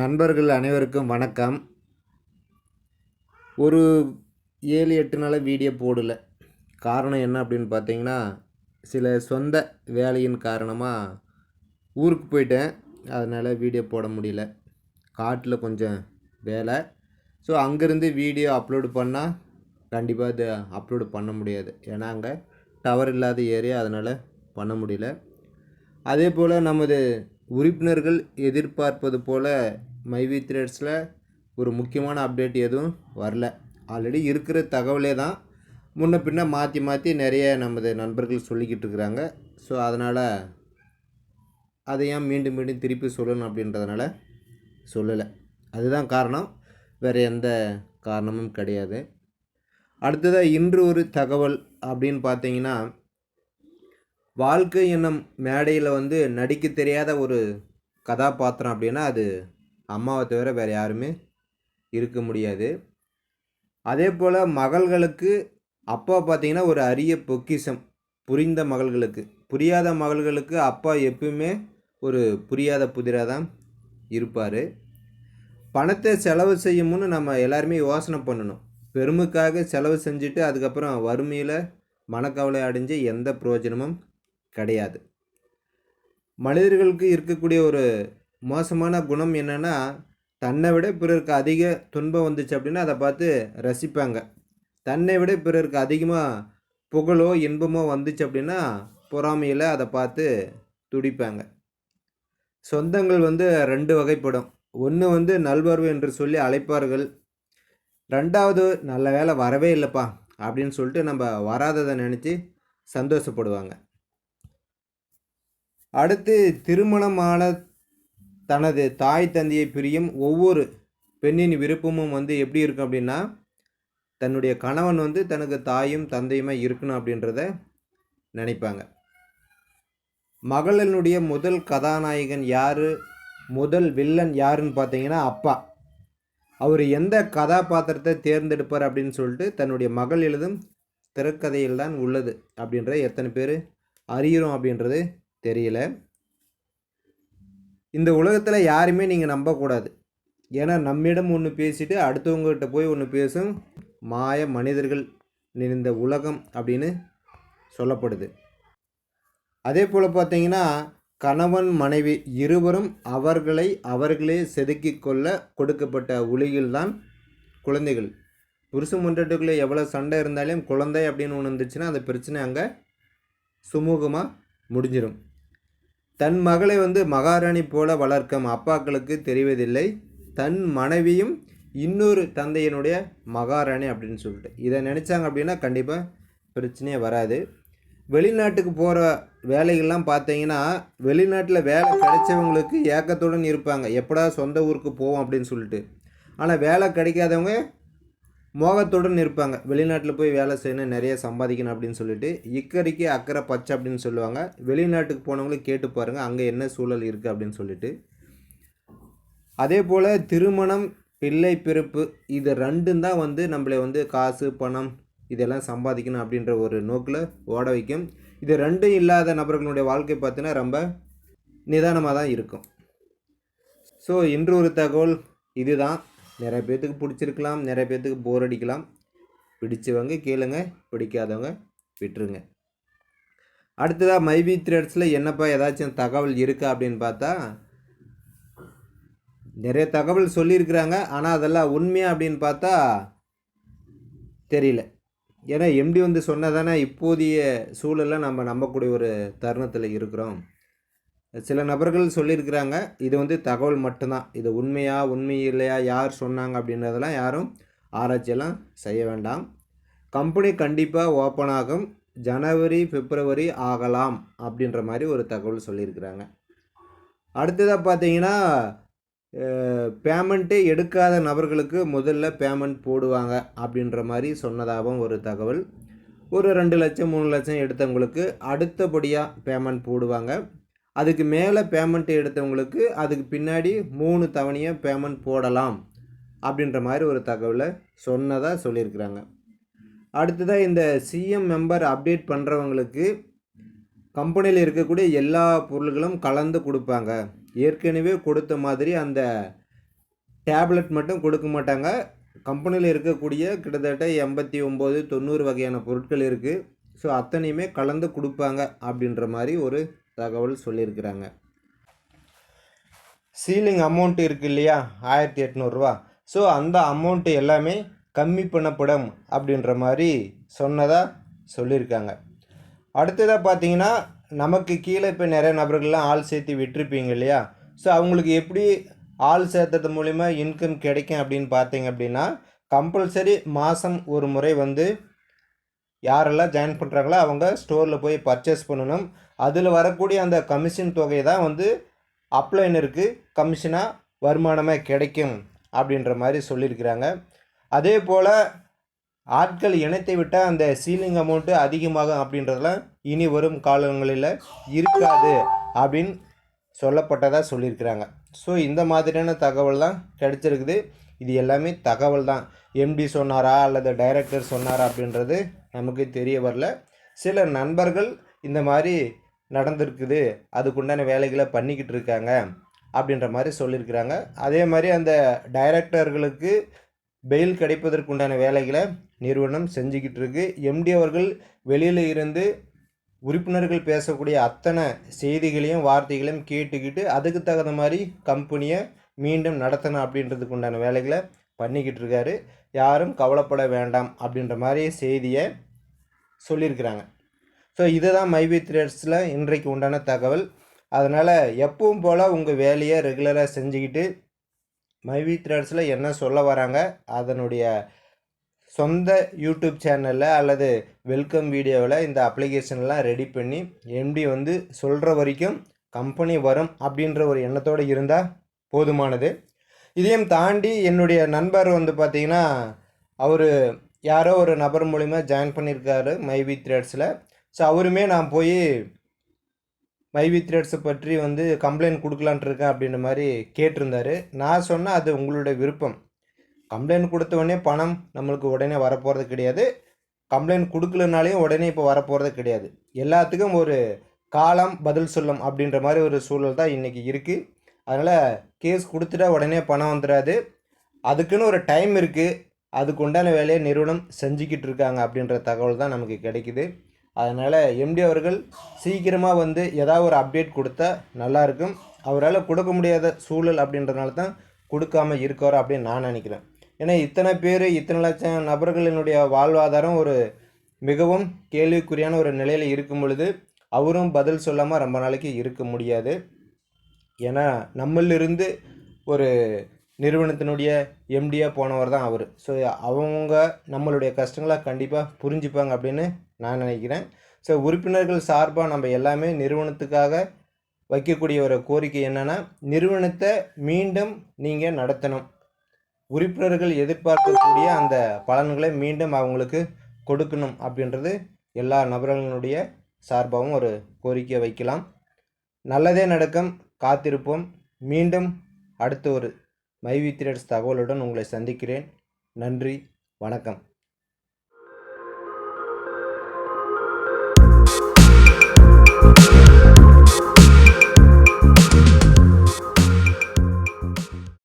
நண்பர்கள் அனைவருக்கும் வணக்கம். ஒரு ஏழு எட்டு நாளாக வீடியோ போடலை. காரணம் என்ன அப்படின்னு பார்த்தீங்கன்னா சில சொந்த வேலையின் காரணமாக ஊருக்கு போயிட்டேன். அதனால் வீடியோ போட முடியல. காட்டில் கொஞ்சம் வேலை. ஸோ அங்கேருந்து வீடியோ அப்லோடு பண்ணால் கண்டிப்பாக இது அப்லோடு பண்ண முடியாது. ஏன்னா அங்கே டவர் இல்லாத ஏரியா அதனால் பண்ண முடியல. அதே போல் நமது உறுப்பினர்கள் எதிர்பார்ப்பது போல் மைவி த்ரெட்ஸில் ஒரு முக்கியமான அப்டேட் எதுவும் வரல. ஆல்ரெடி இருக்கிற தகவலே தான். முன்ன பின்ன மாற்றி மாற்றி நிறைய நமது நண்பர்கள் சொல்லிக்கிட்டு இருக்கிறாங்க. ஸோ அதனால் அதை ஏன் மீண்டும் மீண்டும் திருப்பி சொல்லணும் அப்படின்றதுனால சொல்லலை. அதுதான் காரணம். வேறு எந்த காரணமும் கிடையாது. அடுத்ததாக இன்று ஒரு தகவல் அப்படின்னு பார்த்தீங்கன்னா வாழ்க்கை என்னும் மேடையில் வந்து நடிக்க தெரியாத ஒரு கதாபாத்திரம் அப்படின்னா அது அம்மாவை தவிர வேறு யாருமே இருக்க முடியாது. அதே போல் மகள்களுக்கு அப்பா பார்த்திங்கன்னா ஒரு அரிய பொக்கிஷம். புரிந்த மகள்களுக்கு. புரியாத மகள்களுக்கு அப்பா எப்பவுமே ஒரு புரியாத புதிராக தான் இருப்பார். பணத்தை செலவு செய்யும்னு நம்ம எல்லாருமே யோசனை பண்ணணும். பெருமைக்காக செலவு செஞ்சுட்டு அதுக்கப்புறம் வறுமையில் மனக்கவலை அடைஞ்சு எந்த பிரயோஜனமும் கிடையாது. மனிதர்களுக்கு இருக்கக்கூடிய ஒரு மோசமான குணம் என்னென்னா தன்னை விட பிறருக்கு அதிக துன்பம் வந்துச்சு அப்படின்னா அதை பார்த்து ரசிப்பாங்க. தன்னை விட பிறருக்கு அதிகமாக புகழோ இன்பமோ வந்துச்சு அப்படின்னா பொறாமையில் அதை பார்த்து துடிப்பாங்க. சொந்தங்கள் வந்து ரெண்டு வகைப்படும். ஒன்று வந்து நல்வரவு என்று சொல்லி அழைப்பார்கள். ரெண்டாவது நல்ல வேலை வரவே இல்லைப்பா அப்படின்னு சொல்லிட்டு நம்ம வராததை நினச்சி சந்தோஷப்படுவாங்க. அடுத்து திருமணமான தனது தாய் தந்தையை பிரியும் ஒவ்வொரு பெண்ணின் விருப்பமும் வந்து எப்படி இருக்கும் அப்படின்னா தன்னுடைய கணவன் வந்து தனக்கு தாயும் தந்தையுமே இருக்கணும் அப்படின்றத நினைப்பாங்க. மகளினுடைய முதல் கதாநாயகன் யார்? முதல் வில்லன் யாருன்னு பார்த்தீங்கன்னா அப்பா. அவர் எந்த கதாபாத்திரத்தை தேர்ந்தெடுப்பார் அப்படின்னு சொல்லிட்டு தன்னுடைய மகள் எழுதும் திரைக்கதையில் தான் உள்ளது அப்படின்ற எத்தனை பேர்? அறிகிறோம் அப்படின்றது தெரியல. இந்த உலகத்தில் யாருமே நீங்கள் நம்பக்கூடாது. ஏன்னா நம்மிடம் ஒன்று பேசிட்டு அடுத்தவங்ககிட்ட போய் ஒன்று பேசும் மாய மனிதர்கள் நிறைந்த உலகம் அப்படின்னு சொல்லப்படுது. அதே போல் பார்த்தீங்கன்னா கணவன் மனைவி இருவரும் அவர்களை அவர்களே செதுக்கி கொள்ள கொடுக்கப்பட்ட உலகில்தான் குழந்தைகள். புருஷன் முன்றட்டுக்குள்ளே எவ்வளோ சண்டை இருந்தாலும் குழந்தை அப்படின்னு ஒன்று இருந்துச்சுன்னா அந்த பிரச்சனை அங்கே சுமூகமாக முடிஞ்சிடும் தன் மகளை வந்து மகாராணி போல வளர்க்கும் அப்பாக்களுக்கு தெரிவதில்லை. தன் மனைவியும் இன்னொரு தந்தையினுடைய மகாராணி அப்படின்னு சொல்லிட்டு. இதை நினச்சாங்க அப்படின்னா கண்டிப்பாக பிரச்சனையே வராது. வெளிநாட்டுக்கு போகிற வேலைகள்லாம் பார்த்தீங்கன்னா வெளிநாட்டில் வேலை கிடைச்சவங்களுக்கு ஏக்கத்துடன் இருப்பாங்க. எப்படா சொந்த ஊருக்கு போவோம் அப்படின்னு சொல்லிட்டு. ஆனால் வேலை கிடைக்காதவங்க மோகத்துடன் இருப்பாங்க வெளிநாட்டில் போய் வேலை செய்யணும் நிறைய சம்பாதிக்கணும் அப்படின்னு சொல்லிட்டு இக்கரைக்கு அக்கறை பச்சை அப்படின்னு சொல்லுவாங்க. வெளிநாட்டுக்கு போனவங்களும் கேட்டு பாருங்கள் அங்கே என்ன சூழல் இருக்குது அப்படின்னு சொல்லிட்டு. அதே போல் திருமணம் பிள்ளை பிறப்பு இது ரெண்டும் தான் வந்து நம்மளை வந்து காசு பணம் இதெல்லாம் சம்பாதிக்கணும் அப்படின்ற ஒரு நோக்கில் ஓட வைக்கும். இது ரெண்டும் இல்லாத நபர்களுடைய வாழ்க்கை பார்த்தீங்கன்னா ரொம்ப நிதானமாக தான் இருக்கும். ஸோ இன்று ஒரு தகவல் இதுதான். நிறைய பேர்த்துக்கு பிடிச்சிருக்கலாம் நிறைய பேர்த்துக்கு போர் அடிக்கலாம். பிடிச்சவங்க கேளுங்க பிடிக்காதவங்க விட்டுருங்க. அடுத்ததாக மைபி த்ரெட்ஸில் என்னப்பா ஏதாச்சும் தகவல் இருக்கா அப்படின்னு பார்த்தா நிறைய தகவல் சொல்லியிருக்கிறாங்க. ஆனால் அதெல்லாம் உண்மையா அப்படின்னு பார்த்தா தெரியல. ஏன்னா எம்டி வந்து சொன்னதானே இப்போதைய சூழலை நம்ம நம்பக்கூடிய ஒரு தருணத்தில் இருக்கிறோம். சில நபர்கள் சொல்லியிருக்கிறாங்க இது வந்து தகவல் மட்டும்தான். இது உண்மையா உண்மை இல்லையா யார் சொன்னாங்க அப்படின்றதெல்லாம் யாரும் ஆராய்ச்சியெல்லாம் செய்ய வேண்டாம். கம்பெனி கண்டிப்பாக ஓப்பன் ஆகும். ஜனவரி பிப்ரவரி ஆகலாம் அப்படின்ற மாதிரி ஒரு தகவல் சொல்லியிருக்கிறாங்க. அடுத்ததாக பார்த்தீங்கன்னா பேமெண்ட்டே எடுக்காத நபர்களுக்கு முதல்ல பேமெண்ட் போடுவாங்க அப்படின்ற மாதிரி சொன்னதாகவும் ஒரு தகவல். ஒரு ரெண்டு லட்சம் மூணு லட்சம் எடுத்தவங்களுக்கு அடுத்தபடியாக பேமெண்ட் போடுவாங்க. அதுக்கு மேலே பேமெண்ட் எடுத்தவங்களுக்கு அதுக்கு பின்னாடி மூணு தவணையாக பேமெண்ட் போடலாம் அப்படின்ற மாதிரி ஒரு தகவலை சொன்னதாக சொல்லியிருக்கிறாங்க. அடுத்ததாக இந்த சிஎம் மெம்பர் அப்டேட் பண்ணுறவங்களுக்கு கம்பெனியில் இருக்கக்கூடிய எல்லா பொருள்களும் கலந்து கொடுப்பாங்க. ஏற்கனவே கொடுத்த மாதிரி அந்த டேப்லெட் மட்டும் கொடுக்க மாட்டாங்க. கம்பெனியில் இருக்கக்கூடிய கிட்டத்தட்ட எண்பத்தி ஒம்பது தொண்ணூறு வகையான பொருட்கள் இருக்குது ஸோ அத்தனையுமே கலந்து கொடுப்பாங்க அப்படின்ற மாதிரி ஒரு தகவல் சொல்லியிருக்கிறாங்க. சீலிங் அமௌண்ட் இருக்கு இல்லையா? ஆயிரத்தி எட்நூறுரூவா ஸோ அந்த அமௌண்ட்டு எல்லாமே கம்மி பண்ணப்படும் அப்படின்ற மாதிரி சொன்னதாக சொல்லியிருக்காங்க. அடுத்ததாக பார்த்தீங்கன்னா நமக்கு கீழே இப்போ நிறைய நபர்கள்லாம் ஆள் சேர்த்து விட்டுருப்பீங்க இல்லையா? ஸோ அவங்களுக்கு எப்படி ஆள் சேர்த்தது மூலிமா இன்கம் கிடைக்கும் அப்படின்னு பார்த்தீங்க அப்படின்னா கம்பல்சரி மாதம் ஒரு முறை வந்து யாரெல்லாம் ஜாயின் பண்ணுறாங்களோ அவங்க ஸ்டோரில் போய் பர்ச்சேஸ் பண்ணணும். அதில் வரக்கூடிய அந்த கமிஷன் தொகை தான் வந்து அப்ளைனருக்கு கமிஷனாக வருமானமாக கிடைக்கும் அப்படின்ற மாதிரி சொல்லியிருக்கிறாங்க. அதே போல் ஆட்கள் இணைத்து விட்டால் அந்த சீலிங் அமௌண்ட்டு அதிகமாகும் அப்படின்றதெல்லாம் இனி வரும் காலங்களில் இருக்காது அப்படின்னு சொல்லப்பட்டதாக சொல்லியிருக்கிறாங்க. ஸோ இந்த மாதிரியான தகவல் தான் கிடைச்சிருக்குது. இது எல்லாமே தகவல் தான். எம்டி சொன்னாரா அல்லது டைரக்டர் சொன்னாரா அப்படின்றது நமக்கு தெரிய வரல. சில நண்பர்கள் இந்த மாதிரி நடந்திருக்குது அதுக்குண்டான வேலைகளை பண்ணிக்கிட்டு இருக்காங்க அப்படின்ற மாதிரி சொல்லியிருக்கிறாங்க. அதே மாதிரி அந்த டைரக்டர்களுக்கு பெயில் கிடைப்பதற்குண்டான வேலைகளை நிறுவனம் செஞ்சுக்கிட்டு இருக்கு. எம்டி அவர்கள் வெளியில் இருந்து உறுப்பினர்கள் பேசக்கூடிய அத்தனை செய்திகளையும் வார்த்தைகளையும் கேட்டுக்கிட்டு அதுக்கு தகுந்த மாதிரி கம்பெனியை மீண்டும் நடத்தணும் அப்படின்றதுக்கு உண்டான வேலைகளை பண்ணிக்கிட்டு இருக்காரு. யாரும் கவலைப்பட வேண்டாம் அப்படின்ற மாதிரி செய்தியை சொல்லியிருக்கிறாங்க. ஸோ இதுதான் மைவி த்ரெட்ஸில் இன்றைக்கு உண்டான தகவல். அதனால் எப்பவும் போல் உங்கள் வேலையை ரெகுலராக செஞ்சுக்கிட்டு மைவி த்ரெட்ஸில் என்ன சொல்ல வராங்க அதனுடைய சொந்த யூடியூப் சேனலில் அல்லது வெல்கம் வீடியோவில் இந்த அப்ளிகேஷன்லாம் ரெடி பண்ணி எம்டி வந்து சொல்கிற வரைக்கும் கம்பெனி வரும் அப்படின்ற ஒரு எண்ணத்தோடு இருந்தால் போதுமானது. இதையும் தாண்டி என்னுடைய நண்பர் வந்து பார்த்திங்கன்னா அவர் யாரோ ஒரு நபர் மூலிமா ஜாயின் பண்ணியிருக்காரு மைவி த்ரெட்ஸில் ஸோ அவருமே நான் போய் மைவி த்ரெட்ஸை பற்றி வந்து கம்ப்ளைண்ட் கொடுக்கலான்ட்டு இருக்கேன் அப்படின்ற மாதிரி கேட்டிருந்தாரு. நான் சொன்னேன் அது உங்களுடைய விருப்பம். கம்ப்ளைண்ட் கொடுத்த உடனே பணம் நம்மளுக்கு உடனே வரப்போகிறது கிடையாது. கம்ப்ளைண்ட் கொடுக்கலனாலையும் உடனே இப்போ வரப்போகிறது கிடையாது. எல்லாத்துக்கும் ஒரு காலம் பதில் சொல்லும் அப்படின்ற மாதிரி ஒரு சூழல் தான் இன்றைக்கி இருக்குது அதனால் கேஸ் கொடுத்துட்டா உடனே பணம் வந்துடாது அதுக்குன்னு ஒரு டைம் இருக்குது அதுக்கு உண்டான வேலையை நிறுவனம் செஞ்சுக்கிட்டு இருக்காங்க அப்படின்ற தகவல் தான் நமக்கு கிடைக்குது. அதனால் எம்டி அவர்கள் சீக்கிரமாக வந்து ஏதாவது ஒரு அப்டேட் கொடுத்தா நல்லாயிருக்கும் அவரால் கொடுக்க முடியாத சூழல் அப்படின்றனால தான் கொடுக்காம இருக்கார் அப்படின்னு நான் நினைக்கிறேன். ஏன்னா இத்தனை பேர் இத்தனை லட்சம் நபர்களினுடைய வாழ்வாதாரம் ஒரு மிகவும் கேள்விக்குறியான ஒரு நிலையில் இருக்கும் பொழுது அவரும் பதில் சொல்லாமல் ரொம்ப நாளைக்கு இருக்க முடியாது. ஏன்னா நம்மளிருந்து ஒரு நிறுவனத்தினுடைய எம்டியாக போனவர் தான் அவர். ஸோ அவங்க நம்மளுடைய கஷ்டங்களை கண்டிப்பாக புரிஞ்சுப்பாங்க அப்படின்னு நான் நினைக்கிறேன். ஸோ உறுப்பினர்கள் சார்பாக நம்ம எல்லாமே நிறுவனத்துக்காக வைக்கக்கூடிய ஒரு கோரிக்கை என்னென்னா நிறுவனத்தை மீண்டும் நீங்கள் நடத்தணும். உறுப்பினர்கள் எதிர்பார்க்கக்கூடிய அந்த பலன்களை மீண்டும் அவங்களுக்கு கொடுக்கணும் அப்படின்றது எல்லா நபர்களுடைய சார்பாகவும் ஒரு கோரிக்கை வைக்கலாம். நல்லதே நடக்கும். காத்திருப்போம். மீண்டும் அடுத்த ஒரு மைவி த்ரெட்ஸ் தகவலுடன் உங்களை சந்திக்கிறேன். நன்றி வணக்கம்.